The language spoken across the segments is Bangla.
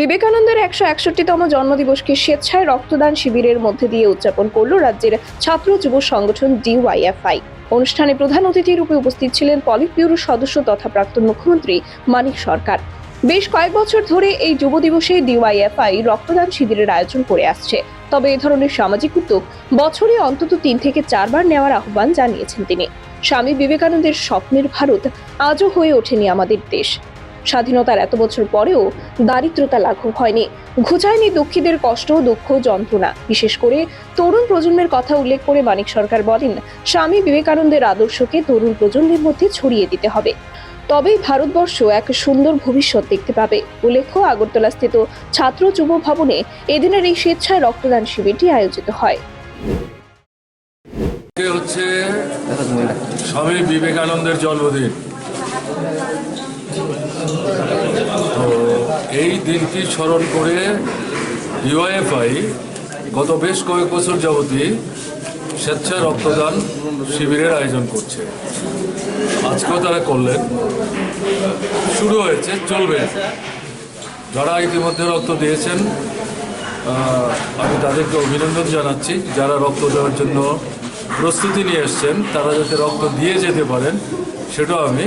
বিবেকানন্দের একশো একষট্টিতম জন্মদিবসকে স্বেচ্ছায় রক্তদান শিবিরের মধ্যে দিয়ে উদযাপন করল রাজ্যের ছাত্র যুব সংগঠন ডিওয়াইএফআই। অনুষ্ঠানে প্রধান অতিথি রূপে উপস্থিত ছিলেন পলিট ব্যুরোর সদস্য তথা প্রাক্তন মুখ্যমন্ত্রী মানিক সরকার। বেশ কয়েক বছর ধরে এই যুব দিবসে ডিওয়াইএফআই রক্তদান শিবিরের আয়োজন করে আসছে। তবে এ ধরনের সামাজিক উদ্যোগ বছরে অন্তত তিন থেকে চারবার নেওয়ার আহ্বান জানিয়েছেন তিনি। স্বামী বিবেকানন্দের স্বপ্নের ভারত আজও হয়ে ওঠেনি আমাদের দেশ। স্বাধীনতার এত বছর পরেও দারিদ্রতা লাঘব হয়নি। ঘুচায়নি দুঃখীদের কষ্ট, দুঃখ, যন্ত্রণা। বিশেষ করে তরুণ প্রজন্মের কথা উল্লেখ করে মানিক সরকার বলেন, স্বামী বিবেকানন্দের আদর্শকে তরুণ প্রজন্মের মধ্যে ছড়িয়ে দিতে হবে। তবেই ভারতবর্ষ এক সুন্দর ভবিষ্যৎ দেখতে পাবে। উল্লেখ্য, আগরতলাস্থিত ছাত্র যুব ভবনে এদিনের এই স্বেচ্ছায় রক্তদান শিবিরটি আয়োজিত হয়। হচ্ছে স্বামী বিবেকানন্দের জন্মদিন। তো এই দিনটি স্মরণ করে ইউএফআই গত বেশ কয়েক বছর যাবতই স্বেচ্ছা রক্তদান শিবিরের আয়োজন করছে। আজকেও তারা করলেন। শুরু হয়েছে, চলবে। যারা ইতিমধ্যে রক্ত দিয়েছেন আমি তাদেরকে অভিনন্দন জানাচ্ছি। যারা রক্ত দেওয়ার জন্য প্রস্তুতি নিয়ে এসছেন, তারা যাতে রক্ত দিয়ে যেতে পারেন, সেটাও আমি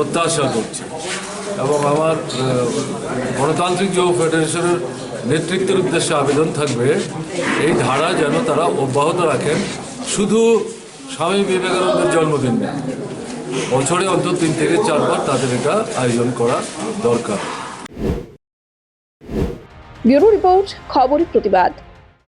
প্রত্যাশা করছি। এবং আমার গণতান্ত্রিক যুব ফেডারেশনের নেতৃত্বের উদ্দেশ্যে আবেদন থাকবে, এই ধারা যেন তারা অব্যাহত রাখেন। শুধু স্বামী বিবেকানন্দের জন্মদিন বছরে অন্তত তিন থেকে চারবার তাদের এটা আয়োজন করা দরকার। ব্যুরো রিপোর্ট খবরের প্রতিবাদ।